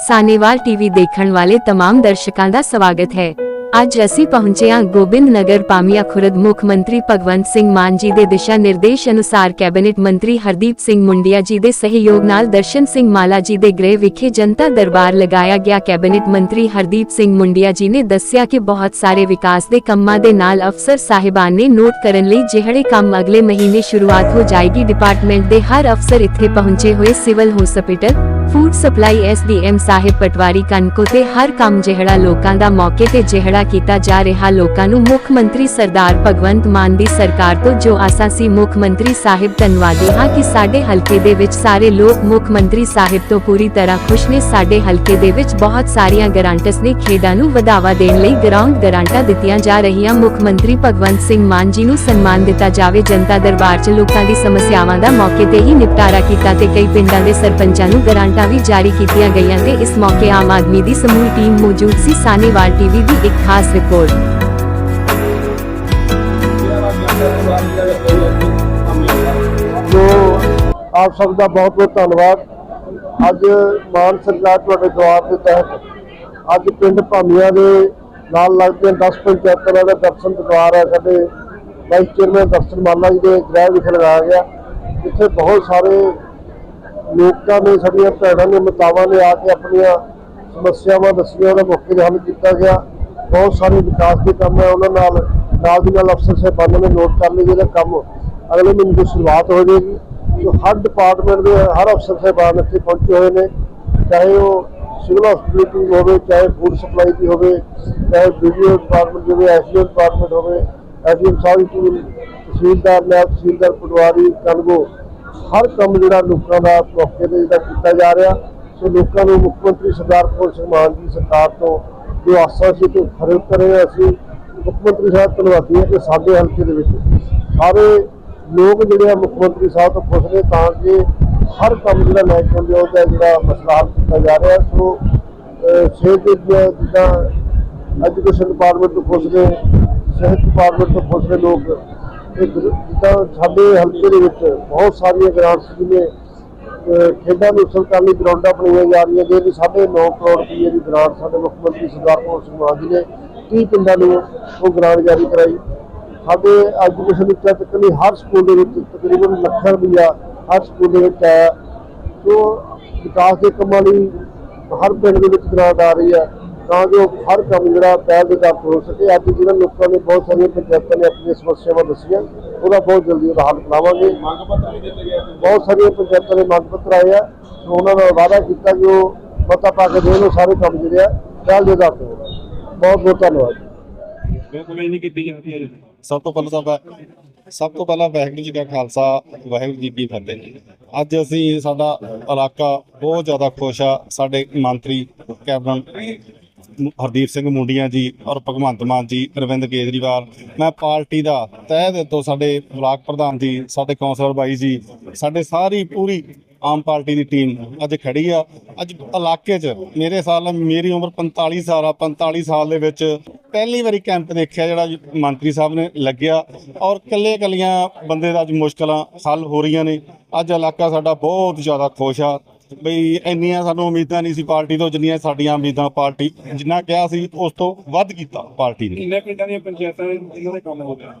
Sahnewal TV ਦੇਖਣ ਵਾਲੇ तमाम ਦਰਸ਼ਕਾਂ ਦਾ ਸਵਾਗਤ ਹੈ ਅੱਜ ਅਸੀਂ ਪਹੁੰਚੇ ਹਾਂ ਗੋਬਿੰਦ ਨਗਰ ਪਾਮੀਆ ਖੁਰਦ ਮੁੱਖ ਮੰਤਰੀ ਭਗਵੰਤ ਸਿੰਘ ਮਾਨ ਜੀ ਦੇ ਦਿਸ਼ਾ ਨਿਰਦੇਸ਼ ਅਨੁਸਾਰ ਕੈਬਨਿਟ ਮੰਤਰੀ ਹਰਦੀਪ ਸਿੰਘ ਮੁੰਡਿਆ ਜੀ ਦੇ ਸਹਿਯੋਗ ਨਾਲ ਦਰਸ਼ਨ ਸਿੰਘ ਮਾਲਾ ਜੀ ਦੇ ਗ੍ਰਹਿ ਵਿਖੇ ਜਨਤਾ ਦਰਬਾਰ ਲਗਾਇਆ ਗਿਆ ਕੈਬਨਿਟ ਮੰਤਰੀ ਹਰਦੀਪ ਸਿੰਘ ਮੁੰਡਿਆ ਜੀ ਨੇ ਦੱਸਿਆ ਕਿ ਬਹੁਤ ਸਾਰੇ ਵਿਕਾਸ ਦੇ ਕੰਮਾਂ ਦੇ ਨਾਲ ਅਫਸਰ ਸਾਹਿਬਾਨ ਨੇ ਨੋਟ ਕਰਨ ਲਈ ਜਿਹੜੇ ਕੰਮ ਅਗਲੇ ਮਹੀਨੇ ਸ਼ੁਰੂਆਤ ਹੋ ਜਾਏਗੀ ਡਿਪਾਰਟਮੈਂਟ ਦੇ ਹਰ ਅਫਸਰ ਇੱਥੇ ਪਹੁੰਚੇ ਹੋਏ civil hospital food supply SDM ਸਾਹਿਬ ਪਟਵਾਰੀ ਕਨਕੋ ਤੇ ਹਰ ਕੰਮ ਜਿਹੜਾ ਲੋਕਾਂ ਦਾ ਮੌਕੇ ਤੇ ਜਿਹੜਾ ਕੀਤਾ ਜਾ ਰਿਹਾ, ਲੋਕਾਂ ਨੂੰ ਮੁੱਖ ਮੰਤਰੀ ਸਰਦਾਰ ਭਗਵੰਤ ਮਾਨ ਦੀ ਸਰਕਾਰ ਤੋਂ ਜੋ ਆਸਾਂ ਸੀ, ਮੁੱਖ ਮੰਤਰੀ ਸਾਹਿਬ ਧੰਨਵਾਦੀ ਹਾਂ ਕਿ ਸਾਡੇ ਹਲਕੇ ਦੇ ਵਿੱਚ ਸਾਰੇ ਲੋਕ ਮੁੱਖ ਮੰਤਰੀ ਸਾਹਿਬ ਤੋਂ ਪੂਰੀ ਤਰ੍ਹਾਂ ਖੁਸ਼ ਨੇ। ਸਾਡੇ ਹਲਕੇ ਦੇ ਵਿੱਚ ਬਹੁਤ ਸਾਰੀਆਂ ਗਰਾਂਟਸ ਨੇ, ਖੇਡਾਂ ਨੂੰ ਵਧਾਵਾ ਦੇਣ ਲਈ ਗਰਾਊਂਡ ਗਰਾਂਟਾਂ ਦਿੱਤੀਆਂ ਜਾ ਰਹੀਆਂ। ਮੁੱਖ ਮੰਤਰੀ ਭਗਵੰਤ ਸਿੰਘ ਮਾਨ ਜੀ ਨੂੰ ਸਨਮਾਨ ਦਿੱਤਾ ਜਾਵੇ। ਜਨਤਾ ਦਰਬਾਰ 'ਚ ਲੋਕਾਂ ਦੀ ਸਮੱਸਿਆਵਾਂ ਦਾ ਮੌਕੇ ਤੇ ਹੀ ਨਿਪਟਾਰਾ ਕੀਤਾ ਤੇ ਕਈ ਪਿੰਡਾਂ ਦੇ ਸਰਪੰਚਾਂ ਨੂੰ ਗਰਾਂਟਾਂ ਵੀ ਜਾਰੀ ਕੀਤੀਆਂ ਗਈਆਂ ਤੇ ਇਸ ਮੌਕੇ ਆਮ ਆਦਮੀ ਦੀ ਸਮੂਹ ਟੀਮ ਮੌਜੂਦ ਸੀ। ਸਾਨੇਵਾਲ ਟੀਵੀ ਦੀ ਇੱਕ ਖਾਸ ਰਿਪੋਰਟ। ਜੋ ਆਪ ਸਭ ਦਾ ਬਹੁਤ ਬਹੁਤ ਧੰਨਵਾਦ। ਅੱਜ ਮਾਨ ਸਰਕਾਰ ਤੁਹਾਡੇ ਦੁਆਰ ਦੇ ਤਹਿਤ ਅੱਜ ਪਿੰਡ ਭਾਮੀਆਂ ਦੇ ਨਾਲ ਲੱਗਦੇ 10 ਪੰਚਾਇਤਾਂ ਦਾ ਦਰਸ਼ਨ ਦੁਆਰ ਹੈ। ਸਾਡੇ ਵਾਈਸ ਚੇਅਰਮੈਨ ਦਰਸ਼ਨ ਮਾਲਾ ਜੀ ਦੇ ਗ੍ਰਹਿ ਵਿਖੇ ਲਗਾਇਆ ਗਿਆ। ਇੱਥੇ ਬਹੁਤ ਸਾਰੇ ਲੋਕਾਂ ਨੇ ਸਾਡੀਆਂ ਭੈਣਾਂ ਨੇ ਮਤਾਵਾਂ ਨੇ ਆ ਕੇ ਆਪਣੀਆਂ ਸਮੱਸਿਆਵਾਂ ਦੱਸੀਆਂ, ਉਹਦਾ ਮੌਕੇ ਤੇ ਹੱਲ ਕੀਤਾ ਗਿਆ। ਬਹੁਤ ਸਾਰੇ ਵਿਕਾਸ ਦੇ ਕੰਮ ਹੈ, ਉਹਨਾਂ ਨਾਲ ਨਾਲ ਦੀ ਨਾਲ ਅਫਸਰ ਸਾਹਿਬਾਨਾਂ ਨੇ ਨੋਟ ਕਰ ਲਈ ਜਿਹੜਾ ਕੰਮ ਅਗਲੇ ਮਹੀਨੇ ਤੋਂ ਸ਼ੁਰੂਆਤ ਹੋ ਜਾਏਗੀ। ਜੋ ਹਰ ਡਿਪਾਰਟਮੈਂਟ ਦੇ, ਹਰ ਅਫਸਰ ਸਾਹਿਬਾਨ ਇੱਥੇ ਪਹੁੰਚੇ ਹੋਏ ਨੇ, ਚਾਹੇ ਉਹ ਸਿਵਲ ਹਸਪੀਟਲ ਦੀ ਹੋਵੇ, ਚਾਹੇ ਫੂਡ ਸਪਲਾਈ ਦੀ ਹੋਵੇ, ਚਾਹੇ ਵੀਡੀਓ ਡਿਪਾਰਟਮੈਂਟ ਦੀ ਹੋਵੇ ਐਸਡੀਓ ਡਿਪਾਰਟਮੈਂਟ ਹੋਵੇ ਐਸਡੀਓ ਸਾਹਿਬ ਦੀ ਤਹਿਸੀਲਦਾਰ ਨਾਲ ਤਹਿਸੀਲਦਾਰ, ਪਟਵਾਰੀ, ਕਲਗੋ ਹਰ ਕੰਮ ਜਿਹੜਾ ਲੋਕਾਂ ਦਾ ਮੌਕੇ ਤੇ ਜਿਹੜਾ ਕੀਤਾ ਜਾ ਰਿਹਾ ਸੋ ਲੋਕਾਂ ਨੂੰ ਮੁੱਖ ਮੰਤਰੀ ਸਰਦਾਰ ਭਗਵੰਤ ਸਿੰਘ ਮਾਨ ਦੀ ਸਰਕਾਰ ਤੋਂ ਜੋ ਆਸਾਂ ਸੀ ਤੇ ਖਰੇ ਉਤਰੇ ਅਸੀਂ। ਮੁੱਖ ਮੰਤਰੀ ਸਾਹਿਬ ਧੰਨਵਾਦੀ ਹਾਂ ਕਿ ਸਾਡੇ ਹਲਕੇ ਦੇ ਵਿੱਚ ਸਾਰੇ ਲੋਕ ਜਿਹੜੇ ਆ ਮੁੱਖ ਮੰਤਰੀ ਸਾਹਿਬ ਤੋਂ ਖੁਸ਼ ਨੇ, ਤਾਂ ਕਿ ਹਰ ਕੰਮ ਜਿਹੜਾ ਨੈਸ਼ਨਲ ਦੇ ਉਹਦਾ ਜਿਹੜਾ ਮਸਲਾ ਹੱਲ ਕੀਤਾ ਜਾ ਰਿਹਾ। ਸੋ ਸਿਹਤ ਜਿੱਦਾਂ ਐਜੂਕੇਸ਼ਨ ਡਿਪਾਰਟਮੈਂਟ ਤੋਂ ਖੁਸ਼ ਨੇ, ਸਿਹਤ ਡਿਪਾਰਟਮੈਂਟ ਤੋਂ ਖੁਸ਼ ਨੇ ਲੋਕ। ਜਿੱਦਾਂ ਸਾਡੇ ਹਲਕੇ ਦੇ ਵਿੱਚ ਬਹੁਤ ਸਾਰੀਆਂ ਗ੍ਰਾਂਟਸ ਜਿਵੇਂ ਖੇਡਾਂ ਨੂੰ ਉਸਲ ਲਈ ਗਰਾਊਂਡਾਂ ਬਣਾਈਆਂ ਜਾ ਰਹੀਆਂ ਜੇ ਵੀ 9.5 ਕਰੋੜ ਰੁਪਏ ਦੀ ਗ੍ਰਾਂਟ ਸਾਡੇ ਮੁੱਖ ਮੰਤਰੀ ਸਰਦਾਰ ਭਗਵੰਤ ਸਿੰਘ ਮਾਨ ਜੀ ਨੇ 30 ਪਿੰਡਾਂ ਨੂੰ ਉਹ ਗ੍ਰਾਂਟ ਜਾਰੀ ਕਰਾਈ। ਸਾਡੇ ਐਜੂਕੇਸ਼ਨ ਵਿੱਚ ਤਕਰੀਬਨ ਹਰ ਸਕੂਲ ਦੇ ਵਿੱਚ ਤਕਰੀਬਨ ਲੱਖਾਂ ਰੁਪਈਆ ਹਰ ਸਕੂਲ ਦੇ ਵਿੱਚ ਆਇਆ ਸੋ ਵਿਕਾਸ ਦੇ ਕੰਮਾਂ ਲਈ ਹਰ ਪਿੰਡ ਦੇ ਵਿੱਚ ਗ੍ਰਾਂਟ ਆ ਰਹੀ ਹੈ। ਤਾਂ ਜੋ ਹਰ ਕੰਮ ਜਿਹੜਾ ਪਹਿਲ ਦੇ ਦਰ ਹੋ ਸਕੇ। ਅੱਜ ਜਿਹੜਾ ਲੋਕਾਂ ਨੇ ਬਹੁਤ ਸਾਰੀਆਂ ਪੰਚਾਇਤਾਂ ਨੇ ਆਪਣੀਆਂ ਸਮੱਸਿਆਵਾਂ ਦੱਸੀਆਂ ਉਹਦਾ ਬਹੁਤ ਜਲਦੀ ਉਹਦਾ ਹੱਲ ਕਰਾਵਾਂਗੇ। ਬਹੁਤ ਸਾਰੀਆਂ ਪੰਚਾਇਤਾਂ ਦੇ ਮੰਗ ਪੱਤਰ ਆਏ ਆ ਸੋ ਉਹਨਾਂ ਦਾ ਵਾਅਦਾ ਕੀਤਾ ਕਿ ਉਹ ਮਤਾ ਪਾ ਕੇ ਦੇਣ ਉਹ ਸਾਰੇ ਕੰਮ ਜਿਹੜੇ ਆ ਪਹਿਲ ਦੇ ਦਰ ਤੇ ਹੋਣ। ਬਹੁਤ ਬਹੁਤ ਧੰਨਵਾਦ। ਬਿਲਕੁਲ ਇਹ ਨਹੀਂ ਕੀਤੀ ਜਾਂਦੀ ਹੈ ਸਭ ਤੋਂ ਪਹਿਲਾਂ ਤਾਂ ਸਭ ਤੋਂ ਪਹਿਲਾਂ ਵਾਹਿਗੁਰੂ ਜੀ ਕਾ ਖਾਲਸਾ ਵਾਹਿਗੁਰੂ ਜੀ ਕੀ ਫਤਿਹ। ਅੱਜ ਅਸੀਂ ਸਾਡਾ ਇਲਾਕਾ ਬਹੁਤ ਜ਼ਿਆਦਾ ਖੁਸ਼ ਆ ਸਾਡੇ ਮੰਤਰੀ ਕੈਬਨਿਟ ਹਰਦੀਪ ਸਿੰਘ ਮੁੰਡੀਆਂ ਜੀ ਔਰ ਭਗਵੰਤ ਮਾਨ ਜੀ, ਅਰਵਿੰਦ ਕੇਜਰੀਵਾਲ। ਮੈਂ ਪਾਰਟੀ ਦਾ ਤਹਿ ਦਿਲ ਤੋਂ ਸਾਡੇ ਬਲਾਕ ਪ੍ਰਧਾਨ ਜੀ, ਸਾਡੇ ਕੌਂਸਲਰ ਬਾਈ ਜੀ, ਸਾਡੇ ਸਾਰੀ ਪੂਰੀ ਆਮ ਪਾਰਟੀ ਦੀ ਟੀਮ ਅੱਜ ਖੜੀ ਆ। ਅੱਜ ਇਲਾਕੇ 'ਚ ਮੇਰੇ ਸਾਲ ਮੇਰੀ ਉਮਰ 45 ਸਾਲ ਆ। 45 ਸਾਲ ਦੇ ਵਿੱਚ ਪਹਿਲੀ ਵਾਰੀ ਕੈਂਪ ਦੇਖਿਆ ਜਿਹੜਾ ਮੰਤਰੀ ਸਾਹਿਬ ਨੇ ਲੱਗਿਆ ਔਰ ਕੱਲੇ ਕੱਲੀਆਂ ਬੰਦੇ ਦਾ ਅੱਜ ਮੁਸ਼ਕਲਾਂ ਹੱਲ ਹੋ ਰਹੀਆਂ ਨੇ। ਅੱਜ ਇਲਾਕਾ ਸਾਡਾ ਬਹੁਤ ਜ਼ਿਆਦਾ ਖੁਸ਼ ਆ। ਬਈ ਇੰਨੀਆਂ ਸਾਨੂੰ ਉਮੀਦਾਂ ਨਹੀਂ ਸੀ ਪਾਰਟੀ ਤੋਂ ਜਿੰਨੀਆਂ ਸਾਡੀਆਂ ਉਮੀਦਾਂ ਪਾਰਟੀ ਜਿੰਨਾ ਕਿਹਾ ਸੀ ਉਸ ਤੋਂ ਵੱਧ ਕੀਤਾ ਪਾਰਟੀ ਨੇ। ਕਿੰਨੇ ਪਿੰਡਾਂ ਦੀਆਂ ਪੰਚਾਇਤਾਂ ਨੇ ਜਿਨ੍ਹਾਂ ਦੇ ਕੰਮ ਹੋ ਗਿਆ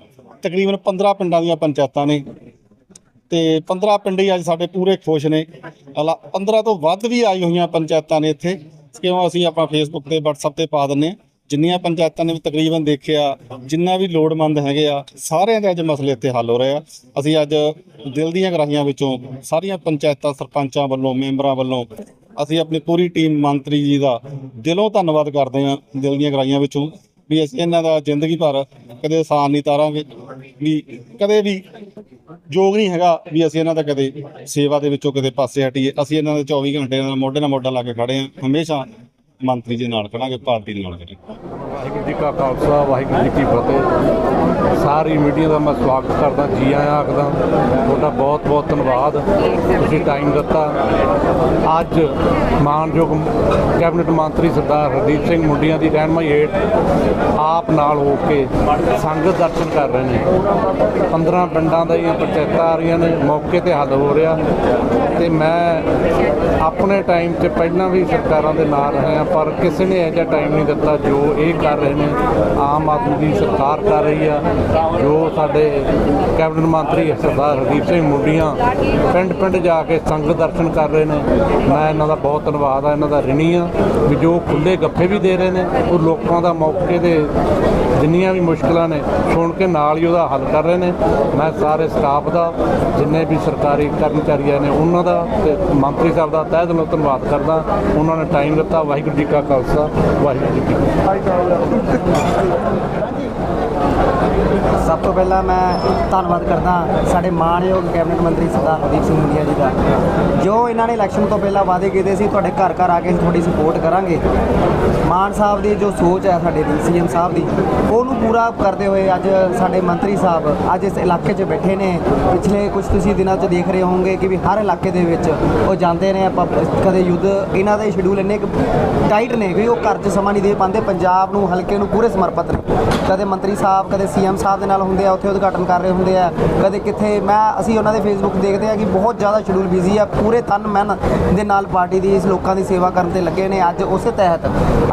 ਤਕਰੀਬਨ 15 ਪਿੰਡਾਂ ਦੀਆਂ ਪੰਚਾਇਤਾਂ ਨੇ ਤੇ 15 ਪਿੰਡ ਹੀ ਅੱਜ ਸਾਡੇ ਪੂਰੇ ਖੁਸ਼ ਨੇ। ਅਲਾ 15 ਤੋਂ ਵੱਧ ਵੀ ਆਈ ਹੋਈਆਂ ਪੰਚਾਇਤਾਂ ਨੇ ਇੱਥੇ। ਕਿਉਂ? ਅਸੀਂ ਆਪਾਂ ਫੇਸਬੁੱਕ ਤੇ WhatsApp ਤੇ ਪਾ ਦਿੰਨੇ ਹਾਂ। ਜਿੰਨੀਆਂ ਪੰਚਾਇਤਾਂ ਨੇ ਵੀ ਤਕਰੀਬਨ ਦੇਖਿਆ, ਜਿੰਨਾ ਵੀ ਲੋੜਮੰਦ ਹੈਗੇ ਆ, ਸਾਰਿਆਂ ਦੇ ਅੱਜ ਮਸਲੇ ਇੱਥੇ ਹੱਲ ਹੋ ਰਹੇ ਆ। ਅਸੀਂ ਅੱਜ ਦਿਲ ਦੀਆਂ ਗਰਾਹੀਆਂ ਵਿੱਚੋਂ ਸਾਰੀਆਂ ਪੰਚਾਇਤਾਂ, ਸਰਪੰਚਾਂ ਵੱਲੋਂ, ਮੈਂਬਰਾਂ ਵੱਲੋਂ ਅਸੀਂ ਆਪਣੀ ਪੂਰੀ ਟੀਮ ਮੰਤਰੀ ਜੀ ਦਾ ਦਿਲੋਂ ਧੰਨਵਾਦ ਕਰਦੇ ਹਾਂ, ਦਿਲ ਦੀਆਂ ਗਰਾਹੀਆਂ ਵਿੱਚੋਂ, ਵੀ ਅਸੀਂ ਇਹਨਾਂ ਦਾ ਜ਼ਿੰਦਗੀ ਭਰ ਕਦੇ ਆਸਾਨ ਨਹੀਂ ਤਾਰਾਂਗੇ, ਵੀ ਕਦੇ ਵੀ ਯੋਗ ਨਹੀਂ ਹੈਗਾ, ਵੀ ਅਸੀਂ ਇਹਨਾਂ ਦਾ ਕਦੇ ਸੇਵਾ ਦੇ ਵਿੱਚੋਂ ਕਦੇ ਪਾਸੇ ਹਟੀਏ। ਅਸੀਂ ਇਹਨਾਂ ਦੇ 24 ਘੰਟੇ ਨਾਲ ਮੋਢੇ ਨਾਲ ਮੋਢਾ ਲਾ ਕੇ ਖੜੇ ਹਾਂ, ਹਮੇਸ਼ਾ ਮੰਤਰੀ ਜੀ ਨਾਲ ਖੜਾਂਗੇ, ਪਾਰਟੀ ਦੇ ਨਾਲ ਖੜਾਂਗੇ। ਵਾਹਿਗੁਰੂ ਜੀ ਕਾ ਖਾਲਸਾ, ਵਾਹਿਗੁਰੂ ਜੀ ਕੀ ਫਤਿਹ। ਸਾਰੀ ਮੀਡੀਆ ਦਾ ਮੈਂ ਸਵਾਗਤ ਕਰਦਾ, ਜੀ ਆਇਆਂ ਆਖਦਾ। ਤੁਹਾਡਾ ਬਹੁਤ ਬਹੁਤ ਧੰਨਵਾਦ। ਤੁਸੀਂ ਟਾਈਮ ਦਿੱਤਾ। ਅੱਜ ਮਾਨਯੋਗ ਕੈਬਨਿਟ ਮੰਤਰੀ ਸਰਦਾਰ ਹਰਦੀਪ ਸਿੰਘ ਮੁੰਡੀਆਂ ਦੀ ਰਹਿਨਮਾਈ ਹੇਠ ਆਪ ਨਾਲ ਹੋ ਕੇ ਸੰਗਤ ਦਰਸ਼ਨ ਕਰ ਰਹੇ ਨੇ। 15 ਪਿੰਡਾਂ ਦਾ ਦੀਆਂ ਪੰਚਾਇਤਾਂ ਆ ਰਹੀਆਂ ਨੇ, ਮੌਕੇ ਤੇ ਹੱਲ ਹੋ ਰਿਹਾ। ਤੇ ਮੈਂ ਆਪਣੇ ਟਾਈਮ 'ਚ ਪਹਿਲਾਂ ਵੀ ਸਰਕਾਰਾਂ ਦੇ ਨਾਲ ਰਿਹਾ ਪਰ ਕਿਸੇ ਨੇ ਇਹੋ ਜਿਹਾ ਟਾਈਮ ਨਹੀਂ ਦਿੱਤਾ ਜੋ ਇਹ ਕਰ ਰਹੇ ਨੇ, ਆਮ ਆਦਮੀ ਦੀ ਸਰਕਾਰ ਕਰ ਰਹੀ ਆ, ਜੋ ਸਾਡੇ ਕੈਬਨਿਟ ਮੰਤਰੀ ਸਰਦਾਰ ਹਰਦੀਪ ਸਿੰਘ ਮੁੰਡੀਆਂ ਪਿੰਡ ਪਿੰਡ ਜਾ ਕੇ ਸੰਗਤ ਦਰਸ਼ਨ ਕਰ ਰਹੇ ਨੇ। ਮੈਂ ਇਹਨਾਂ ਦਾ ਬਹੁਤ ਧੰਨਵਾਦ ਆ, ਇਹਨਾਂ ਦਾ ਰਿਣੀ ਆ, ਵੀ ਜੋ ਖੁੱਲੇ ਗੱਫੇ ਵੀ ਦੇ ਰਹੇ ਨੇ, ਉਹ ਲੋਕਾਂ ਦਾ ਮੌਕੇ ਦੇ ਜਿੰਨੀਆਂ ਵੀ ਮੁਸ਼ਕਲਾਂ ਨੇ ਸੁਣ ਕੇ ਨਾਲ ਹੀ ਉਹਦਾ ਹੱਲ ਕਰ ਰਹੇ ਨੇ। ਮੈਂ ਸਾਰੇ ਸਟਾਫ ਦਾ, ਜਿੰਨੇ ਵੀ ਸਰਕਾਰੀ ਕਰਮਚਾਰੀਆਂ ਨੇ ਉਹਨਾਂ ਦਾ ਤੇ ਮੰਤਰੀ ਸਾਹਿਬ ਦਾ ਤਹਿ ਦਿਲੋਂ ਧੰਨਵਾਦ ਕਰਦਾ। ਉਹਨਾਂ ਨੇ ਟਾਈਮ ਦਿੱਤਾ, ਵਾਹਿਗੁਰੂ ਜੀ ਕਾ ਖਾਲਸਾ ਵਾਹਿਗੁਰੂ ਜੀ ਕੀ ਫਤਿਹ ਸਭ ਤੋਂ ਪਹਿਲਾਂ ਮੈਂ ਧੰਨਵਾਦ ਕਰਦਾ ਸਾਡੇ ਮਾਣਯੋਗ ਕੈਬਨਿਟ ਮੰਤਰੀ ਸਰਦਾਰ ਹਰਦੀਪ ਸਿੰਘ ਮੁੰਡੀਆ ਜੀ ਦਾ, ਜੋ ਇਹਨਾਂ ਨੇ ਇਲੈਕਸ਼ਨ ਤੋਂ ਪਹਿਲਾਂ ਵਾਅਦੇ ਕੀਤੇ ਸੀ, ਤੁਹਾਡੇ ਘਰ ਘਰ ਆ ਕੇ ਤੁਹਾਡੀ ਸਪੋਰਟ ਕਰਾਂਗੇ। ਮਾਨ ਸਾਹਿਬ ਦੀ ਜੋ ਸੋਚ ਹੈ ਸਾਡੇ ਦੀ, ਸੀਐਮ ਸਾਹਿਬ ਦੀ, ਉਹਨੂੰ ਪੂਰਾ ਕਰਦੇ ਹੋਏ ਅੱਜ ਸਾਡੇ ਮੰਤਰੀ ਸਾਹਿਬ ਅੱਜ ਇਸ ਇਲਾਕੇ 'ਚ ਬੈਠੇ ਨੇ। ਪਿਛਲੇ ਕੁਝ ਤੁਸੀਂ ਦਿਨਾਂ 'ਚ ਦੇਖ ਰਹੇ ਹੋਵੋਗੇ ਕਿ ਵੀ ਹਰ ਇਲਾਕੇ ਦੇ ਵਿੱਚ ਉਹ ਜਾਂਦੇ ਨੇ, ਆਪਾਂ ਕਦੇ ਯੁੱਧ, ਇਹਨਾਂ ਦੇ ਸ਼ਡਿਊਲ ਇੰਨੇ ਟਾਈਟ ਨੇ ਵੀ ਉਹ ਘਰ 'ਚ ਸਮਾਂ ਨਹੀਂ ਦੇ ਪਾਉਂਦੇ, ਪੰਜਾਬ ਨੂੰ ਹਲਕੇ ਨੂੰ ਪੂਰੇ ਸਮਰਪਿਤ ਨੇ। ਕਦੇ ਮੰਤਰੀ ਸਾਹਿਬ, ਕਦੇ ਸੀਐਮ ਸਾਹਿਬ ਦੇ ਨਾਲ ਹੁੰਦੇ ਆ, ਉੱਥੇ ਉਦਘਾਟਨ ਕਰ ਰਹੇ ਹੁੰਦੇ ਆ। ਕਦੇ ਕਿੱਥੇ ਮੈਂ, ਅਸੀਂ ਉਹਨਾਂ ਦੇ ਫੇਸਬੁੱਕ ਦੇਖਦੇ ਆ ਕਿ ਬਹੁਤ ਜ਼ਿਆਦਾ ਸ਼ਡਿਊਲ ਬਿਜ਼ੀ ਆ। ਪੂਰੇ ਤਨ ਮਨ ਦੇ ਨਾਲ ਪਾਰਟੀ ਦੀ, ਇਸ ਲੋਕਾਂ ਦੀ ਸੇਵਾ ਕਰਨ ਤੇ ਲੱਗੇ ਨੇ ਅੱਜ ਉਸੇ ਤਹਿਤ।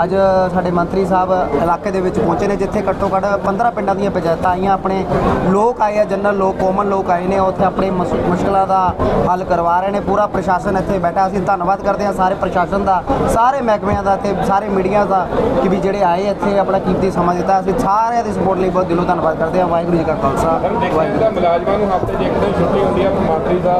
ਅੱਜ ਸਾਡੇ ਮੰਤਰੀ ਸਾਹਿਬ ਇਲਾਕੇ ਦੇ ਵਿੱਚ ਪਹੁੰਚੇ ਨੇ, ਜਿੱਥੇ ਘੱਟੋ ਘੱਟ 15 ਪਿੰਡਾਂ ਦੀਆਂ ਪੰਚਾਇਤਾਂ ਆਈਆਂ। ਆਪਣੇ ਲੋਕ ਆਏ ਆ ਜਨਰਲ ਲੋਕ ਕਾਮਨ ਲੋਕ ਆਏ ਨੇ, ਉੱਥੇ ਆਪਣੇ ਮਸ- ਮੁਸ਼ਕਲਾਂ ਦਾ ਹੱਲ ਕਰਵਾ ਰਹੇ ਨੇ। ਪੂਰਾ ਪ੍ਰਸ਼ਾਸਨ ਇੱਥੇ ਬੈਠਾ। ਅਸੀਂ ਧੰਨਵਾਦ ਕਰਦੇ ਹਾਂ ਸਾਰੇ ਪ੍ਰਸ਼ਾਸਨ ਦਾ, ਸਾਰੇ ਮਹਿਕਮਿਆਂ ਦਾ ਤੇ ਸਾਰੇ ਮੀਡੀਆ ਦਾ ਕਿ ਵੀ ਜਿਹੜੇ ਆਏ ਇੱਥੇ ਆਪਣਾ ਕੀਮਤੀ ਸਮਾਂ ਦਿੱਤਾ। ਅਸੀਂ ਸਾਰਿਆਂ ਦੀ ਸਪੋਰਟ ਲਈ ਬਹੁਤ ਦਿਲੋਂ ਧੰਨਵਾਦ ਕਰਦੇ ਹਾਂ। ਵਾਹਿਗੁਰੂ ਜੀ ਕਾ ਖਾਲਸਾ ਵਾਹਿਗੁਰੂ ਜਾਂਦਾ ਮੁਲਾਜ਼ਮਾਂ ਨੂੰ ਹਫ਼ਤੇ ਇੱਕ ਦਿਨ ਛੁੱਟੀ ਹੁੰਦੀ ਹੈ ਮੰਤਰੀ ਦਾ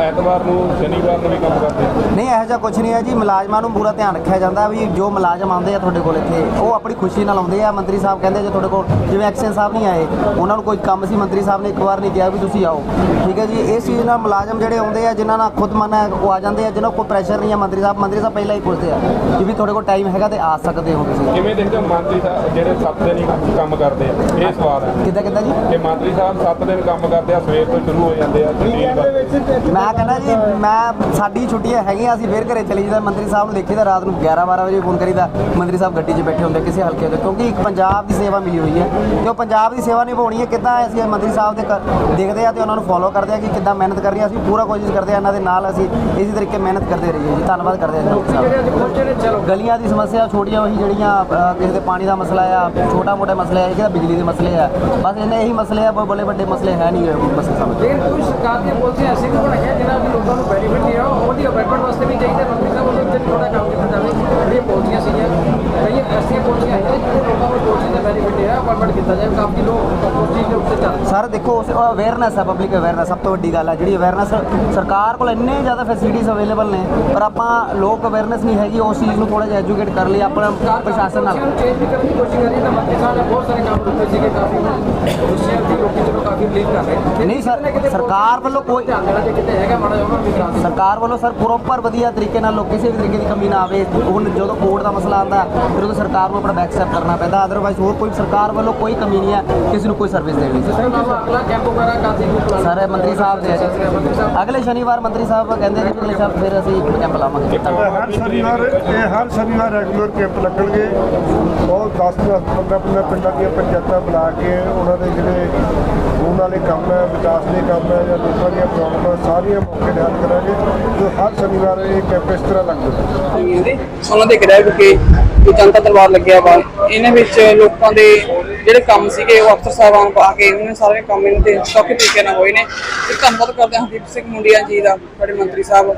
ਐਤਵਾਰ ਨੂੰ ਸ਼ਨੀਵਾਰ ਨੂੰ ਵੀ ਕੰਮ ਕਰਦੇ। ਨਹੀਂ ਇਹੋ ਜਿਹਾ ਕੁਝ ਨਹੀਂ ਹੈ ਜੀ। ਮੁਲਾਜ਼ਮਾਂ ਨੂੰ ਪੂਰਾ ਧਿਆਨ ਰੱਖਿਆ ਜਾਂਦਾ ਵੀ ਜੋ ਮੁਲਾਜ਼ਮ ਆਉਂਦੇ ਆ ਤੁਹਾਡੇ ਕੋਲ ਇੱਥੇ ਉਹ ਆਪਣੀ ਖੁਸ਼ੀ ਨਾਲ ਆਉਂਦੇ ਆ। ਮੰਤਰੀ ਸਾਹਿਬ ਕਹਿੰਦੇ ਜੇ ਤੁਹਾਡੇ ਕੋਲ ਜਿਵੇਂ ਐਕਸ਼ਨ ਸਾਹਿਬ ਨਹੀਂ ਆਏ ਉਹਨਾਂ ਨੂੰ ਕੋਈ ਕੰਮ ਸੀ ਮੰਤਰੀ ਸਾਹਿਬ ਨੇ ਇੱਕ ਵਾਰ ਨਹੀਂ ਕਿਹਾ ਵੀ ਤੁਸੀਂ ਆਓ। ਠੀਕ ਹੈ ਜੀ ਇਸ ਚੀਜ਼ ਨਾਲ ਮੁਲਾਜ਼ਮ ਜਿਹੜੇ ਆਉਂਦੇ ਆ ਜਿਨ੍ਹਾਂ ਨਾਲ ਖੁਦ ਮਨ ਹੈ ਉਹ ਆ ਜਾਂਦੇ ਆ ਜਿਹਨਾਂ ਕੋਲ ਪ੍ਰੈਸ਼ਰ ਨਹੀਂ ਹੈ ਮੰਤਰੀ ਸਾਹਿਬ ਮੰਤਰੀ ਸਾਹਿਬ ਪਹਿਲਾਂ ਹੀ ਪੁੱਛਦੇ ਆ ਕਿ ਵੀ ਤੁਹਾਡੇ ਕੋਲ ਟਾਈਮ ਹੈਗਾ ਤੇ ਆ ਸਕਦੇ ਹੋ ਤੁਸੀਂ। ਕਿਵੇਂ ਦੇਖਦੇ ਹੋ ਮੰਤਰੀ ਸਾਹਿਬ ਜਿਹੜੇ 7 ਦਿਨ ਹੀ ਕੰਮ ਕਰਦੇ ਆ ਇਹ ਸਵਾਲ ਹੈ। ਕਿੱਦਾਂ ਕਿੱਦਾਂ ਜੀ? ਕਿ ਮੰਤਰੀ ਸਾਹਿਬ 7 ਦਿਨ ਕੰਮ ਕਰਦੇ ਆ ਸਵੇਰ ਤੋਂ ਸ਼ੁਰੂ ਹੋ ਜਾਂਦੇ ਆ ਤੇ ਮੈਂ ਕਹਿੰਦਾ ਜੀ ਮੈਂ ਸਾਡੀ ਛੁੱਟੀਆਂ ਹੈਗੀਆਂ ਅਸੀਂ ਫੇਰ ਘਰੇ ਚਲੀ ਜਾਂਦਾ ਮੰਤਰੀ ਸਾਹਿਬ ਨੂੰ ਦੇਖੀਦਾ ਰਾਤ ਨੂੰ 11 12 ਵਜੇ ਫੋਨ ਕਰੀਦਾ। ਮੰਤਰੀ ਸਾਹਿਬ ਗੱਡੀ 'ਚ ਬੈਠੇ ਹੁੰਦੇ ਕਿਸੇ ਹਲਕੇ ਦੇ ਕਿਉਂਕਿ ਇੱਕ ਪੰਜਾਬ ਦੀ ਸੇਵਾ ਮਿਲੀ ਹੋਈ ਹੈ ਤੇ ਉਹ ਪੰਜਾਬ ਦੀ ਸੇਵਾ ਨਿਭਾਉਣੀ ਹੈ। ਕਿੱਦਾਂ ਅਸੀਂ ਮੰਤਰੀ ਸਾਹਿਬ ਦੇ ਦੇਖਦੇ ਆ ਤੇ ਉਹਨਾਂ ਨੂੰ ਫੋਲੋ ਕਰਦੇ ਆ ਕਿ ਕਿੱਦਾਂ ਮਿਹਨਤ ਕਰ ਰਹੀ ਆ ਅਸੀਂ ਪੂਰਾ ਕੋਸ਼ਿਸ਼ ਕਰਦੇ ਆ ਇਹਨਾਂ ਦੇ ਨਾਲ ਅਸੀਂ ਇਸੇ ਤਰੀਕੇ ਮਿਹਨਤ ਕਰਦੇ ਰਹੀਏ ਜੀ। ਧੰਨਵਾਦ ਕਰਦੇ ਆ ਗਲੀਆਂ ਦੀ ਸਮੱਸਿਆ ਛੋਟੀਆਂ ਉਹੀ ਜਿਹੜੀਆਂ ਕਿਸੇ ਦੇ ਪਾਣੀ ਦਾ ਮਸਲਾ ਆ ਛੋਟਾ ਮੋਟਾ ਮਸਲਾ ਹੈ ਕਿਹਦਾ ਬਿਜਲੀ ਦੇ ਮਸਲੇ ਆ। ਬਸ ਇਹਨੇ ਇਹੀ ਮਸਲੇ ਆ ਬੜੇ ਵੱਡੇ ਮਸਲੇ ਹੈ ਨਹੀਂ ਮਸਲੇ ਸਮਝ ਲੇਕਿਨ ਕੁਝ ਸਰਕਾਰ ਦੀਆਂ ਪਾਲਿਸੀਆਂ ਐਸੀ ਵੀ ਬਣਾਈਆਂ ਜਿਹਨਾਂ ਦੀ ਲੋਕਾਂ ਨੂੰ ਬੈਨੀਫਿਟ ਨਹੀਂ ਆ ਉਹਦੀ ਅਪਾਇੰਟਮੈਂਟ ਵਾਸਤੇ ਵੀ ਚਾਹੀਦਾ ਮੰਤਰੀ ਸਾਹਿਬ ਉਹਦੇ ਉੱਤੇ ਥੋੜਾ ਕੰਮ ਕੀਤਾ ਜਾਵੇ। ਜਿਹੜੀਆਂ ਪਾਲਿਸੀਆਂ ਸੀਗੀਆਂ ਕਈ ਐਸੀਆਂ ਪਾਲਿਸੀਆਂ ਆਈਆਂ ਅਪਾਇੰਟਮੈਂਟ ਕੀਤਾ ਜਾਵੇ ਕਾਫੀ ਲੋਕ ਉੱਤੇ ਚੱਲ ਸਰ ਦੇਖੋ ਅਵੇਅਰਨੈਸ ਹੈ ਪਬਲਿਕ ਅਵੇਅਰਨੈਸ ਸਭ ਤੋਂ ਵੱਡੀ ਗੱਲ ਹੈ ਜਿਹੜੀ ਅਵੇਅਰਨੈਸ ਸਰਕਾਰ ਕੋਲ ਇੰਨੇ ਜ਼ਿਆਦਾ ਫੈਸਿਲਿਟੀਜ਼ ਅਵੇਲੇਬਲ ਨੇ ਪਰ ਆਪਾਂ ਲੋਕ ਅਵੇਅਰਨੈਸ ਨਹੀਂ ਹੈਗੀ ਉਸ ਚੀਜ਼ ਨੂੰ ਥੋੜਾ ਜਿਹਾ ਐਜੂਕੇਟ ਕਰ ਲਈ ਆਪਣਾ ਪ੍ਰਸ਼ਾਸਨ ਨਾਲ ਚੇਂਜ ਵੀ ਕਰਨ ਦੀ ਕੋਸ਼ਿਸ਼ ਕਰੀ ਤਾਂ ਮੰਤਰੀ ਸਾਹਿਬ ਨੇ ਬਹੁਤ ਸਾਰੇ ਕੰਮ ਕੀਤੇ ਸੀਗੇ ਕਾਫੀ ਉਸ ਚੀਜ਼ ਦੀ ਲੋਕੀ ਚਲੋ ਕਾਫੀ ਰਿਲੀਵ ਕਰ ਰਹੇ ਨੇ। ਨਹੀਂ ਸਰ, ਸਰਕਾਰ ਵੱਲੋਂ ਕੋਈ-। ਸਰਕਾਰ ਵੱਲੋਂ ਸਰ ਪ੍ਰੋਪਰ ਵਧੀਆ ਤਰੀਕੇ ਨਾਲ ਲੋਕ ਕਿਸੇ ਵੀ ਤਰੀਕੇ ਦੀ ਕਮੀ ਨਾ ਆਵੇ ਹੁਣ ਜਦੋਂ ਕੋਰਟ ਦਾ ਮਸਲਾ ਆਉਂਦਾ ਫਿਰ ਉਦੋਂ ਸਰਕਾਰ ਨੂੰ ਆਪਣਾ ਬੈਕ ਸਟੈਪ ਕਰਨਾ ਪੈਂਦਾ ਅਦਰਵਾਈਜ਼ ਹੋਰ ਕੋਈ ਸਰਕਾਰ ਵੱਲੋਂ ਕੋਈ ਕਮੀ ਨਹੀਂ ਹੈ ਕਿਸੇ ਨੂੰ ਕੋਈ ਸਰਵਿਸ ਦੇਣ ਸਰ ਮੰਤਰੀ ਸਾਹਿਬ ਦੇ ਅਗਲੇ ਸ਼ਨੀਵਾਰ ਮੰਤਰੀ ਸਾਹਿਬ ਕਹਿੰਦੇ ਨੇ ਕਿ ਅਗਲੇ ਸ਼ਨੀਵਾਰ ਫਿਰ ਅਸੀਂ ਕੈਂਪ ਲਾਵਾਂਗੇ। ਹਰ ਸ਼ਨੀਵਾਰ ਇਹ ਹਰ ਸ਼ਨੀਵਾਰ ਰੈਗੂਲਰ ਕੈਂਪ ਲੱਗਣਗੇ। ਬਹੁਤ 10 10 15 15 ਪਿੰਡਾਂ ਦੀਆਂ ਪੰਚਾਇਤਾਂ ਬੁਲਾ ਕੇ ਉਹਨਾਂ ਦੇ ਜਿਹੜੇ ਉਹਨਾਂ ਵਾਲੇ ਕੰਮ ਹੈ ਵਿਕਾਸ ਦੇ ਕੰਮ ਹੈ ਜਾਂ ਲੋਕਾਂ ਦੀਆਂ ਪ੍ਰੋਬਲਮਾਂ ਸਾਰੀਆਂ ਮੌਕੇ ਤੇ ਹੱਲ ਕਰਾਂਗੇ। ਜੋ ਹਰ ਸ਼ਨੀਵਾਰ ਇਹ ਕੈਂਪ ਇਸ ਤਰ੍ਹਾਂ ਲੱਗਦਾ ਉਹਨਾਂ ਦੇ ਵਿਖੇ ਜੋ ਜਨਤਾ ਦਰਬਾਰ ਲੱਗਿਆ ਵਾ। ਇਹਨਾਂ ਵਿੱਚ ਲੋਕਾਂ ਦੇ ਜਿਹੜੇ ਕੰਮ ਸੀਗੇ ਉਹ ਅਫਸਰ ਸਾਹਿਬਾਨ ਪਾ ਕੇ ਉਹਨਾਂ ਨੇ ਸਾਰੇ ਕੰਮ ਇਹਨਾਂ ਦੇ ਸੌਖੇ ਤਰੀਕੇ ਨਾਲ ਹੋਏ ਨੇ। ਤੇ ਧੰਨਵਾਦ ਕਰਦੇ ਹਾਂ ਹਰਦੀਪ ਸਿੰਘ ਮੁੰਡਿਆ ਜੀ ਦਾ, ਸਾਡੇ ਮੰਤਰੀ ਸਾਹਿਬ,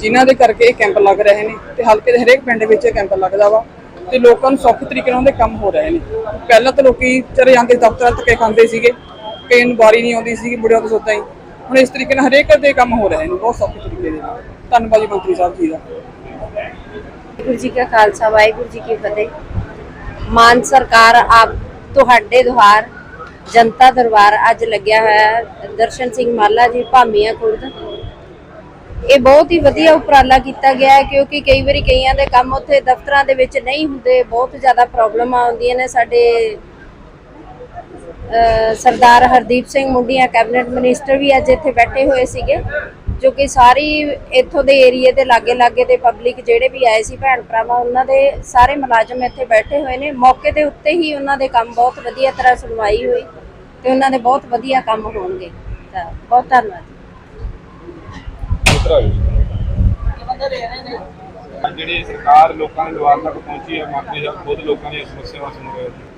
ਜਿਨ੍ਹਾਂ ਦੇ ਕਰਕੇ ਇਹ ਕੈਂਪ ਲੱਗ ਰਹੇ ਨੇ ਤੇ ਹਲਕੇ ਦੇ ਹਰੇਕ ਪਿੰਡ ਵਿੱਚ ਇਹ ਕੈਂਪ ਲੱਗਦਾ ਵਾ ਤੇ ਲੋਕਾਂ ਨੂੰ ਸੌਖੇ ਤਰੀਕੇ ਨਾਲ ਉਹਦੇ ਕੰਮ ਹੋ ਰਹੇ ਨੇ। ਪਹਿਲਾਂ ਤਾਂ ਲੋਕੀ ਚਲੇ ਜਾਂਦੇ ਦਫ਼ਤਰਾਂ ਧੱਕੇ ਖਾਂਦੇ ਸੀਗੇ, ਕਈ ਵਾਰੀ ਨਹੀਂ ਆਉਂਦੀ ਸੀਗੀ, ਬੁੜਿਆਂ ਤੋਂ ਸੋਦਾਂ ਹੀ। ਹੁਣ ਇਸ ਤਰੀਕੇ ਨਾਲ ਹਰੇਕ ਦੇ ਕੰਮ ਹੋ ਰਹੇ ਨੇ, ਬਹੁਤ ਸੌਖੇ ਤਰੀਕੇ ਦੇ ਨਾਲ। ਧੰਨਵਾਦ ਜੀ ਮੰਤਰੀ ਸਾਹਿਬ ਜੀ ਦਾ। ਵਾਹਿਗੁਰੂ ਜੀ ਕਾ ਖਾਲਸਾ, ਵਾਹਿਗੁਰੂ ਜੀ ਕੀ ਫਤਿਹ। ਮਾਨ ਸਰਕਾਰ ਆਪ ਤੁਹਾਡੇ ਦੁਆਰ ਜਨਤਾ ਦਰਬਾਰ ਅੱਜ ਲੱਗਿਆ ਹੋਇਆ ਹੈ। ਦਰਸ਼ਨ ਸਿੰਘ ਮਾਲਾ ਜੀ, ਭਾਮੀਆਂ ਖੁਰਦ। ਇਹ ਬਹੁਤ ਹੀ ਵਧੀਆ ਉਪਰਾਲਾ ਕੀਤਾ ਗਿਆ ਹੈ ਕਿਉਂਕਿ ਕਈ ਵਾਰੀ ਕਈਆਂ ਦੇ ਕੰਮ ਉੱਥੇ ਦਫ਼ਤਰਾਂ ਦੇ ਵਿੱਚ ਨਹੀਂ ਹੁੰਦੇ। ਬਹੁਤ ਜ਼ਿਆਦਾ ਪ੍ਰੋਬਲਮਾਂ ਆਉਂਦੀਆਂ ਨੇ ਸਾਡੇ ਸਰਦਾਰ ਹਰਦੀਪ ਸਿੰਘ ਮੁੰਡੀਆਂ, ਕੈਬਨਿਟ ਮਿਨਿਸਟਰ ਵੀ ਅੱਜ ਇੱਥੇ ਬੈਠੇ ਹੋਏ ਸੀਗੇ। ਜੋ ਕਿ ਸਾਰੀ ਇੱਥੋਂ ਦੇ ਏਰੀਏ ਦੇ ਲਾਗੇ ਲਾਗੇ ਦੇ ਪਬਲਿਕ ਜਿਹੜੇ ਵੀ ਆਏ ਸੀ ਭੈਣ ਭਰਾਵਾਂ ਉਹਨਾਂ ਦੇ ਸਾਰੇ ਮੁਲਾਜ਼ਮ ਇੱਥੇ ਬੈਠੇ ਹੋਏ ਨੇ। ਮੌਕੇ ਦੇ ਉੱਤੇ ਹੀ ਉਹਨਾਂ ਦੇ ਕੰਮ ਬਹੁਤ ਵਧੀਆ ਤਰ੍ਹਾਂ ਸੁਣਵਾਈ ਹੋਈ ਤੇ ਉਹਨਾਂ ਦੇ ਬਹੁਤ ਵਧੀਆ ਕੰਮ ਹੋਣਗੇ। ਤਾਂ ਬਹੁਤ ਧੰਨਵਾਦ। ਜਿਹੜੀ ਸਰਕਾਰ ਲੋਕਾਂ ਦੇ ਦੁਆਰ ਤੱਕ ਪਹੁੰਚੀ ਹੈ ਮੰਤਰੀ ਸਾਹਿਬ ਖੁਦ ਲੋਕਾਂ ਦੀਆਂ ਸਮੱਸਿਆਵਾਂ ਸੁਣ ਰਹੇ ਨੇ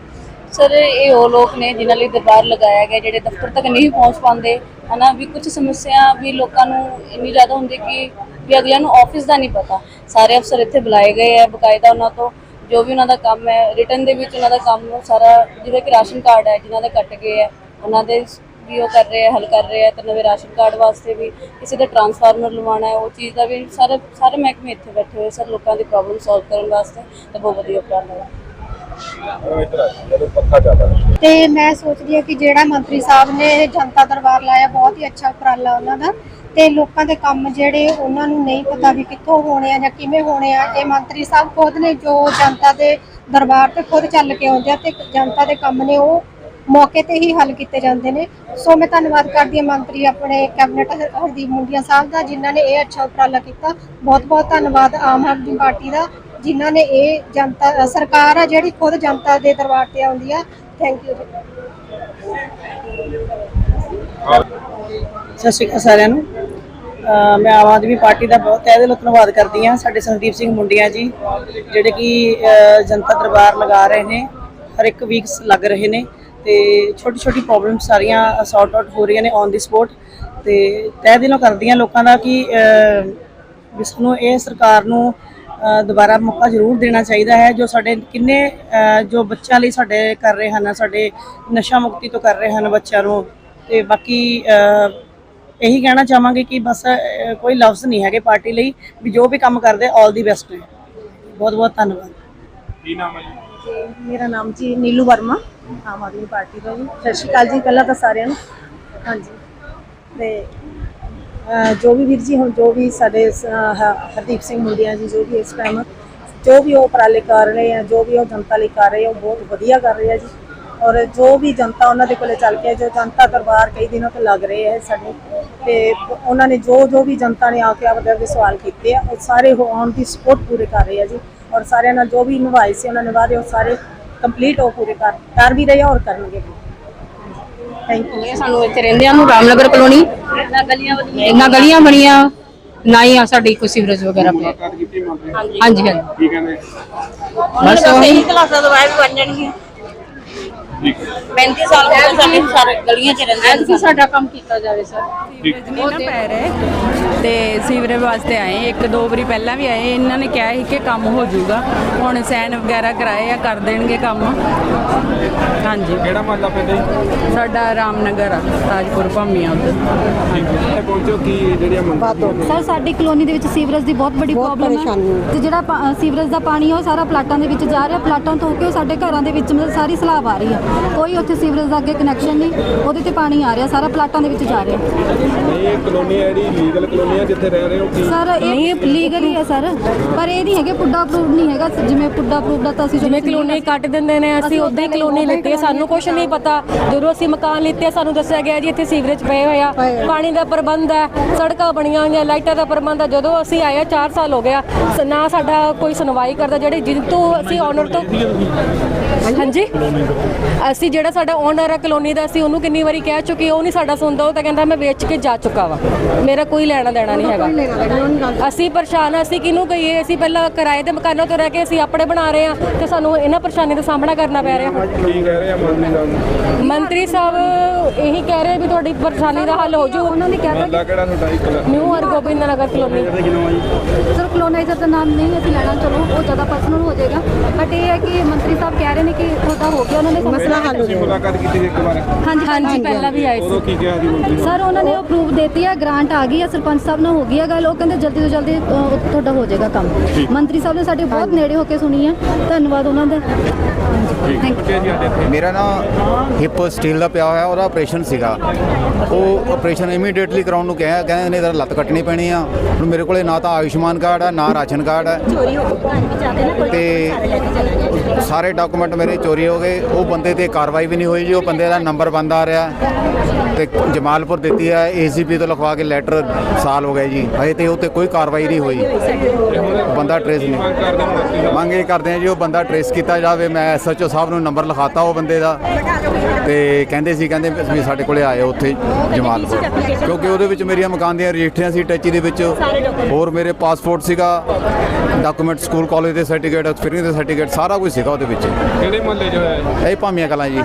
ਸਰ ਇਹ ਉਹ ਲੋਕ ਨੇ ਜਿਨ੍ਹਾਂ ਲਈ ਦਰਬਾਰ ਲਗਾਇਆ ਗਿਆ, ਜਿਹੜੇ ਦਫ਼ਤਰ ਤੱਕ ਨਹੀਂ ਪਹੁੰਚ ਪਾਉਂਦੇ। ਹਨਾ, ਵੀ ਕੁਝ ਸਮੱਸਿਆ ਵੀ ਲੋਕਾਂ ਨੂੰ ਇੰਨੀ ਜ਼ਿਆਦਾ ਹੁੰਦੀ ਕਿ ਵੀ ਅਗਲਿਆਂ ਨੂੰ ਆਫਿਸ ਦਾ ਨਹੀਂ ਪਤਾ। ਸਾਰੇ ਅਫਸਰ ਇੱਥੇ ਬੁਲਾਏ ਗਏ ਆ ਬਕਾਇਦਾ ਉਹਨਾਂ ਤੋਂ। ਜੋ ਵੀ ਉਹਨਾਂ ਦਾ ਕੰਮ ਹੈ ਰਿਟਰਨ ਦੇ ਵਿੱਚ ਉਹਨਾਂ ਦਾ ਕੰਮ ਸਾਰਾ, ਜਿਵੇਂ ਕਿ ਰਾਸ਼ਨ ਕਾਰਡ ਹੈ, ਜਿਨ੍ਹਾਂ ਦੇ ਕੱਟ ਗਏ ਆ, ਉਹਨਾਂ ਦੇ ਵੀ ਉਹ ਕਰ ਰਹੇ ਆ, ਹੱਲ ਕਰ ਰਹੇ ਆ, ਤੇ ਨਵੇਂ ਰਾਸ਼ਨ ਕਾਰਡ ਵਾਸਤੇ ਵੀ ਕਿਸੇ ਦਾ ਟਰਾਂਸਫਾਰਮਰ ਲਵਾਉਣਾ ਹੈ, ਉਹ ਚੀਜ਼ ਦਾ ਵੀ ਸਾਰੇ ਸਾਰੇ ਮਹਿਕਮੇ ਇੱਥੇ ਬੈਠੇ ਹੋਏ ਸਰ ਲੋਕਾਂ ਦੀ ਪ੍ਰੋਬਲਮ ਸੋਲਵ ਕਰਨ ਵਾਸਤੇ, ਤਾਂ ਬਹੁਤ ਵਧੀਆ ਉਪਰਾਲਾ ਹੈ ਤੇ ਮੈਂ ਸੋਚਦੀ ਹਾਂ ਕਿ ਜਿਹੜਾ ਮੰਤਰੀ ਸਾਹਿਬ ਨੇ ਜਨਤਾ ਦਰਬਾਰ ਲਾਇਆ, ਬਹੁਤ ਹੀ ਅੱਛਾ ਉਪਰਾਲਾ ਉਹਨਾਂ ਦਾ। ਤੇ ਲੋਕਾਂ ਦੇ ਕੰਮ ਜਿਹੜੇ ਉਹਨਾਂ ਨੂੰ ਨਹੀਂ ਪਤਾ ਵੀ ਕਿੱਥੋਂ ਹੋਣੇ ਆ ਜਾਂ ਕਿਵੇਂ ਹੋਣੇ ਆ। ਇਹ ਮੰਤਰੀ ਸਾਹਿਬ ਖੁਦ ਨੇ ਜੋ ਜਨਤਾ ਦੇ ਦਰਬਾਰ ਤੇ ਖੁਦ ਚੱਲ ਕੇ ਆਉਂਦੇ ਆ ਤੇ ਜਨਤਾ ਦੇ ਕੰਮ ਨੇ ਉਹ ਮੌਕੇ ਤੇ ਹੀ ਹੱਲ ਕੀਤੇ ਜਾਂਦੇ ਨੇ। ਸੋ ਮੈਂ ਧੰਨਵਾਦ ਕਰਦੀ ਹਾਂ ਮੰਤਰੀ ਆਪਣੇ ਕੈਬਨਿਟ ਹਰਦੀਪ ਮੁੰਡੀਆਂ ਸਾਹਿਬ ਦਾ, ਜਿਨ੍ਹਾਂ ਨੇ ਇਹ ਅੱਛਾ ਉਪਰਾਲਾ ਕੀਤਾ। ਬਹੁਤ ਬਹੁਤ ਧੰਨਵਾਦ ਆਮ ਆਦਮੀ ਪਾਰਟੀ ਦਾ। ਜਿਨ੍ਹਾਂ ਨੇ ਇਹ ਜਨਤਾ ਸਰਕਾਰ ਆ ਜਿਹੜੀ ਖੁਦ ਜਨਤਾ ਦੇ ਦਰਬਾਰ ਤੇ ਆਉਂਦੀ ਆ। ਥੈਂਕ ਯੂ ਸਤਿ ਸ਼੍ਰੀ ਅਕਾਲ ਸਾਰਿਆਂ ਨੂੰ। ਮੈਂ ਆਮ ਆਦਮੀ ਪਾਰਟੀ ਦਾ ਬਹੁਤ ਤਹਿ ਦਿਲੋਂ ਧੰਨਵਾਦ ਕਰਦੀ ਹਾਂ। ਸਾਡੇ ਸੰਦੀਪ ਸਿੰਘ ਮੁੰਡਿਆ ਜੀ ਜਿਹੜੇ ਕਿ ਜਨਤਾ ਦਰਬਾਰ ਲਗਾ ਰਹੇ ਨੇ। ਹਰ ਇੱਕ ਵੀਕਸ ਲੱਗ ਰਹੇ ਨੇ ਤੇ ਛੋਟੀ ਛੋਟੀ ਪ੍ਰੋਬਲਮ ਸਾਰੀਆਂ ਸੌਰਟ ਆਊਟ ਹੋ ਰਹੀਆਂ ਨੇ ਔਨ ਦੀ ਸਪੋਟ ਤੇ ਤਹਿ ਦਿਲੋਂ ਕਰਦੀ ਹਾਂ ਲੋਕਾਂ ਦਾ ਕਿ ਅਹ, ਵੀ ਇਹ ਸਰਕਾਰ ਨੂੰ ਦੁਬਾਰਾ ਮੌਕਾ ਜ਼ਰੂਰ ਦੇਣਾ ਚਾਹੀਦਾ ਹੈ ਜੋ ਸਾਡੇ ਕਿੰਨੇ ਜੋ ਬੱਚਿਆਂ ਲਈ ਸਾਡੇ ਕਰ ਰਹੇ ਹਨ ਸਾਡੇ ਨਸ਼ਾ ਮੁਕਤੀ ਤੋਂ ਕਰ ਰਹੇ ਹਨ ਬੱਚਿਆਂ ਨੂੰ। ਤੇ ਬਾਕੀ ਇਹੀ ਕਹਿਣਾ ਚਾਹਾਂਗੇ ਕਿ ਬਸ ਕੋਈ ਲਫ਼ਜ਼ ਨਹੀਂ ਹੈਗੇ ਪਾਰਟੀ ਲਈ ਵੀ ਜੋ ਵੀ ਕੰਮ ਕਰਦੇ ਆਲ ਦੀ ਬੈਸਟ ਹੈ ਬਹੁਤ ਬਹੁਤ ਧੰਨਵਾਦ। ਕੀ ਨਾਮ ਹੈ ਜੀ? ਮੇਰਾ ਨਾਮ ਜੀ ਨੀਲੂ ਵਰਮਾ ਆਮ ਆਦਮੀ ਪਾਰਟੀ ਦਾ ਜੀ। ਸਤਿ ਸ਼੍ਰੀ ਅਕਾਲ ਜੀ ਪਹਿਲਾਂ ਤਾਂ ਸਾਰਿਆਂ ਨੂੰ। ਹਾਂਜੀ। ਤੇ ਜੋ ਵੀ ਵੀਰ ਜੀ ਹੁਣ ਜੋ ਵੀ ਸਾਡੇ ਹਰਦੀਪ ਸਿੰਘ ਮੁੰਡਿਆਂ ਜੀ ਜੋ ਵੀ ਇਸ ਟਾਈਮ ਜੋ ਵੀ ਉਹ ਉਪਰਾਲੇ ਕਰ ਰਹੇ ਆ, ਜੋ ਵੀ ਉਹ ਜਨਤਾ ਲਈ ਕਰ ਰਹੇ ਆ, ਉਹ ਬਹੁਤ ਵਧੀਆ ਕਰ ਰਹੇ ਆ ਜੀ। ਔਰ ਜੋ ਵੀ ਜਨਤਾ ਉਹਨਾਂ ਦੇ ਕੋਲੇ ਚੱਲ ਕੇ ਜੋ ਜਨਤਾ ਦਰਬਾਰ ਕਈ ਦਿਨਾਂ ਤੋਂ ਲੱਗ ਰਹੇ ਹੈ ਸਾਡੇ। ਤੇ ਉਹਨਾਂ ਨੇ ਜੋ ਜੋ ਵੀ ਜਨਤਾ ਨੇ ਆ ਕੇ ਆਪਦੇ ਆਪਦੇ ਸਵਾਲ ਕੀਤੇ ਆ, ਉਹ ਸਾਰੇ ਉਹ ਔਨ ਦੀ ਸਪੋਰਟ ਪੂਰੇ ਕਰ ਰਹੇ ਆ ਜੀ। ਔਰ ਸਾਰਿਆਂ ਨਾਲ ਜੋ ਵੀ ਨਿਭਾਏ ਸੀ, ਉਹਨਾਂ ਨੇ ਵਾਅਦੇ ਉਹ ਸਾਰੇ ਕੰਪਲੀਟ ਉਹ ਪੂਰੇ ਕਰ ਕਰ ਵੀ ਰਹੇ ਆ ਔਰ ਕਰਨਗੇ ਵੀ। ਥੈਂਕ ਯੂ ਸਾਨੂੰ ਇੱਥੇ ਰਹਿੰਦਿਆਂ ਨੂੰ ਰਾਮਨਗਰ ਕਲੋਨੀ ਇੰਨਾ ਗਲੀਆਂ ਬਣੀਆਂ ਇੰਨਾ ਗਲੀਆਂ ਬਣੀਆਂ ਨਾ ਹੀ ਆ ਸਾਡੀ ਕੋਈ ਸੀਵਰੇਜ ਵਗੈਰਾ ਪਿਆ। ਮੁਲਾਕਾਤ ਕੀਤੀ ਮੰਤਰੀ ਹਾਂਜੀ ਹਾਂਜੀ। ਕੀ ਕਹਿੰਦੇ? ਬਸ ਉਹੀ। ਕਲਾਸਾਂ ਦਵਾਈ ਵੀ ਬਣ ਜਾਣਗੀਆਂ। ਠੀਕ। ਹੈ 35 ਸਾਲ ਹੋ ਗਏ ਸਾਡੇ ਸਾਰੇ ਗਲੀਆਂ 'ਚ ਰਹਿੰਦੇ ਨੇ ਸਾਡਾ ਕੰਮ ਕੀਤਾ ਜਾਵੇ ਸਰ। ਨਹੀਂ ਨਾ ਪੈ ਰਹੇ ਤੇ ਸੀਵਰੇਜ ਵਾਸਤੇ ਆਏ ਇੱਕ ਦੋ ਵਾਰੀ ਪਹਿਲਾਂ ਵੀ ਆਏ। ਇਹਨਾਂ ਨੇ ਕਿਹਾ ਸੀ ਕਿ ਕੰਮ ਹੋ ਜਾਊਗਾ। ਹੁਣ ਸੈਨ ਵਗੈਰਾ ਕਰਾਏ ਆ ਕਰ ਦੇਣਗੇ ਕੰਮ। ਹਾਂਜੀ। ਕਿਹੜਾ ਮਹੱਲਾ ਪੈਂਦਾ ਜੀ? ਸਾਡਾ ਰਾਮਨਗਰ ਆ ਤਾਜਪੁਰ ਭੰਮੀਆਂ ਉੱਧਰ। ਠੀਕ। ਹੈ ਇਹ ਪਹੁੰਚੋ ਕੀ ਜਿਹੜੀਆਂ ਮੰਤਰੀ ਸਰ ਸਾਡੀ ਕਲੋਨੀ ਦੇ ਵਿੱਚ ਸੀਵਰੇਜ ਦੀ ਬਹੁਤ ਵੱਡੀ ਪ੍ਰੋਬਲਮ ਹੈ। ਤੇ ਜਿਹੜਾ ਪਾ- ਅ, ਸੀਵਰੇਜ ਦਾ ਪਾਣੀ ਹੈ ਉਹ ਸਾਰਾ ਪਲਾਟਾਂ ਦੇ ਵਿੱਚ ਜਾ ਰਿਹਾ। ਪਲਾਟਾਂ ਤੋਂ ਹੋ ਕੇ ਉਹ ਸਾਡੇ ਘਰਾਂ ਦੇ ਵਿੱਚ ਮਤਲਬ ਸਾਰੀ ਸਲਾਬ ਆ ਰਹੀ ਹੈ। ਕੋਈ ਉੱਥੇ ਸੀਵਰੇਜ ਦਾ ਅੱਗੇ ਕਨੈਕਸ਼ਨ ਨਹੀਂ ਉਹਦੇ ਤੇ ਪਾਣੀ ਆ ਰਿਹਾ ਸਾਰਾ ਪਲਾਟਾਂ ਦੇ ਵਿੱਚ ਜਾ ਰਿਹਾ। ਨਹੀਂ ਇਹ ਕਲੋਨੀ ਹੈ ਜਿਹੜੀ ਲੀਗਲ ਕਲੋਨੀ ਹੈ ਜਿੱਥੇ ਰਹਿ ਰਹੇ ਹੋ ਕੀ ਸਰ ਇਹ ਲੀਗਲ ਹੀ ਹੈ ਸਰ। ਪਰ ਇਹ ਨਹੀਂ ਹੈਗੇ ਪੁੱਡਾ ਅਪਰੂਵਡ ਨਹੀਂ ਹੈਗਾ। ਜਿਵੇਂ ਪੁੱਡਾ ਅਪਰੂਵਡ ਦਾ ਤਾਂ ਅਸੀਂ ਜਿਵੇਂ ਕਲੋਨੀ ਕੱਟ ਦਿੰਦੇ ਨੇ ਅਸੀਂ ਉਦਾਂ ਹੀ ਕਲੋਨੀ ਲਿੱਤੀ ਸਾਨੂੰ ਕੁਝ ਨਹੀਂ ਪਤਾ। ਜਦੋਂ ਅਸੀਂ ਮਕਾਨ ਲਿੱਤੇ ਸਾਨੂੰ ਦੱਸਿਆ ਗਿਆ ਜੀ ਇੱਥੇ ਸੀਵਰੇਜ ਪਏ ਹੋਏ ਆ ਪਾਣੀ ਦਾ ਪ੍ਰਬੰਧ ਹੈ ਸੜਕਾਂ ਬਣੀਆਂ ਹੋਈਆਂ ਲਾਈਟਾਂ ਦਾ ਪ੍ਰਬੰਧ ਹੈ। ਜਦੋਂ ਅਸੀਂ ਆਏ ਆ 4 ਸਾਲ ਹੋ ਗਿਆ ਨਾ ਸਾਡਾ ਕੋਈ ਸੁਣਵਾਈ ਕਰਦਾ ਜਿਹੜੇ ਜਿਨ ਤੋਂ ਅਸੀਂ ਓਨਰ ਤੋਂ ਹਾਂਜੀ। ਅਸੀਂ ਜਿਹੜਾ ਸਾਡਾ ਓਨਰ ਹੈ ਕਲੋਨੀ ਦਾ ਅਸੀਂ ਉਹਨੂੰ ਕਿੰਨੀ ਵਾਰੀ ਕਹਿ ਚੁੱਕੀ ਉਹ ਨਹੀਂ ਸਾਡਾ ਸੁਣਦਾ ਉਹ ਤਾਂ ਕਹਿੰਦਾ ਮੈਂ ਵੇਚ ਕੇ ਜਾ ਚੁੱਕਾ ਵਾ। ਮੇਰਾ ਕੋਈ ਲੈਣਾ ਦੇਣਾ ਨਹੀਂ ਹੈਗਾ। ਅਸੀਂ ਪਰੇਸ਼ਾਨ ਹਾਂ ਅਸੀਂ ਕਿਹਨੂੰ ਕਹੀਏ? ਅਸੀਂ ਪਹਿਲਾਂ ਕਿਰਾਏ ਦੇ ਮਕਾਨਾਂ ਤੋਂ ਰਹਿ ਕੇ ਅਸੀਂ ਆਪਣੇ ਬਣਾ ਰਹੇ ਹਾਂ ਤੇ ਸਾਨੂੰ ਇਹਨਾਂ ਪਰੇਸ਼ਾਨੀ ਦਾ ਸਾਹਮਣਾ ਕਰਨਾ ਪੈ ਰਿਹਾ। ਕੀ ਕਹਿ ਰਹੇ ਆ ਮੰਤਰੀ ਸਾਹਿਬ? ਮੰਤਰੀ ਸਾਹਿਬ ਇਹੀ ਕਹਿ ਰਹੇ ਵੀ ਤੁਹਾਡੀ ਪਰੇਸ਼ਾਨੀ ਦਾ ਹੱਲ ਹੋ ਜੂ। ਉਹਨਾਂ ਨੇ ਕਿਹਾ ਮਹੱਲਾ ਕਿਹੜਾ ਤੁਹਾਡਾ ਇੱਕ new Hargobind Nagar colony. Sir coloniser ਦਾ ਨਾਮ ਨਹੀਂ ਅਸੀਂ ਲੈਣਾ ਚਲੋ ਉਹ ਜ਼ਿਆਦਾ ਪਰਸਨਲ ਹੋ ਜਾਏਗਾ। ਬਟ ਇਹ ਹੈ ਕਿ ਮੰਤਰੀ ਸਾਹਿਬ ਕਹਿ ਰਹੇ ਨੇ ਕਿ ਤੁਹਾਡਾ ਹੋ ਗਿਆ ਉਹਨਾਂ ਨੇ ਮਸਲਾ ਹੱਲ ਤੁਸੀਂ ਮੁਲਾਕਾਤ ਕੀਤੀ ਸੀ ਇੱਕ ਵਾਰ। ਹਾਂਜੀ ਹਾਂਜੀ ਪਹਿਲਾਂ ਵੀ ਆਏ ਸੀ। ਉਦੋਂ ਕੀ ਕਿਹਾ ਸੀ ਮੰਤਰੀ? ਸਰ ਉਹਨਾਂ ਨੇ ਅਪਰੂਵ ਦੇਤੀ ਹੈ ਗ੍ਰਾਂਟ ਆ ਗਈ ਹੈ ਸਰਪੰਚ ਸਾਹਿਬ ਨਾਲ ਹੋ ਗਈ ਹੈ ਗੱਲ। ਉਹ ਕਹਿੰਦੇ ਜਲਦੀ ਤੋਂ ਜਲਦੀ ਤੁਹਾਡਾ ਹੋ ਜਾਏਗਾ ਕੰਮ। ਮੰਤਰੀ ਸਾਹਿਬ ਨੇ ਸਾਡੇ ਬਹੁਤ ਨੇੜੇ ਹੋ ਕੇ ਸੁਣੀ ਹੈ ਧੰਨਵਾਦ ਉਹਨਾਂ ਦਾ। ਠੀਕ। ਹੈ ਜੀ ਸਾਡੇ ਇੱਥੇ। ਮੇਰਾ ਨਾ ਹਿਪ ਸਟੀਲ ਦਾ ਪਿਆ ਹੋਇਆ ਉਹਦਾ ਆਪਰੇਸ਼ਨ ਸੀਗਾ। ਉਹ ਆਪਰੇਸ਼ਨ ਇਮੀਡੀਏਟਲੀ ਕਰਾਉਣ ਨੂੰ ਕਿਹਾ ਕਿਹਾ ਕਹਿੰਦੇ ਨੇ ਤੇਰਾ ਲੱਤ ਕੱਟਣੀ ਪੈਣੀ ਆ। ਹੁਣ ਮੇਰੇ ਕੋਲੇ ਨਾ ਤਾਂ ਆਯੁਸ਼ਮਾਨ ਕਾਰਡ ਆ ਨਾ ਰਾਸ਼ਨ ਕਾਰਡ ਹੈ ਤੇ ਸਾਰੇ ਡਾਕੂਮੈਂਟ ਮੇਰੇ ਚੋਰੀ ਹੋ ਗਏ। ਉਹ ਬੰਦੇ ਤੇ ਕਾਰਵਾਈ ਵੀ ਨਹੀਂ ਹੋਈ ਜੀ। ਉਹ ਬੰਦੇ ਦਾ ਨੰਬਰ ਬੰਦ ਆ ਰਿਹਾ। ਤੇ ਜਮਾਲਪੁਰ ਦਿੱਤੀ ਹੈ ਏਸੀਪੀ ਤੋਂ ਲਿਖਵਾ ਕੇ ਲੈਟਰ ਸਾਲ ਹੋ ਗਏ ਜੀ। ਹਜੇ ਤੇ ਉਹ ਤੇ ਕੋਈ ਕਾਰਵਾਈ ਨਹੀਂ ਹੋਈ। ਬੰਦਾ ਟ੍ਰੇਸ ਨਹੀਂ। ਮੰਗ ਇਹ ਕਰਦੇ ਆ ਜੀ, ਉਹ ਬੰਦਾ ਟ੍ਰੇਸ ਕੀਤਾ ਜਾਵੇ। ਮੈਂ ਐਸਐਚਓ ਸਾਹਿਬ ਨੂੰ ਨੰਬਰ ਲਿਖਾਤਾ ਉਹ ਬੰਦੇ ਦਾ। ਤੇ ਕਹਿੰਦੇ ਸੀ, ਕਹਿੰਦੇ ਵੀ ਸਾਡੇ ਕੋਲੇ ਆਏ ਉੱਥੇ ਜਮਾਲਪੁਰ। ਕਿਉਂਕਿ ਉਹਦੇ ਵਿੱਚ ਮੇਰੀਆਂ ਮਕਾਨ ਦੀਆਂ ਰਜਿਸਟਰੀਆਂ ਸੀ ਟੈਚੀ ਦੇ ਵਿੱਚ। ਹੋਰ ਮੇਰੇ ਪਾਸਪੋਰਟ ਸੀਗਾ। ਡਾਕੂਮੈਂਟ ਸਕੂਲ ਕਾਲਜ ਦੇ ਸਰਟੀਫਿਕੇਟ ਐਕਸਪੀਰੀਅੰਸ ਦੇ ਸਰਟੀਫਿਕੇਟ ਸਾਰਾ ਕੁਝ ਸੀਗਾ ਉਹਦੇ ਵਿੱਚ ਕਿਹੜੇ ਮਹੱਲੇ 'ਚ ਹੋਇਆ ਇਹ? ਇਹ ਭਾਮੀਆਂ ਕਲਾਂ ਜੀ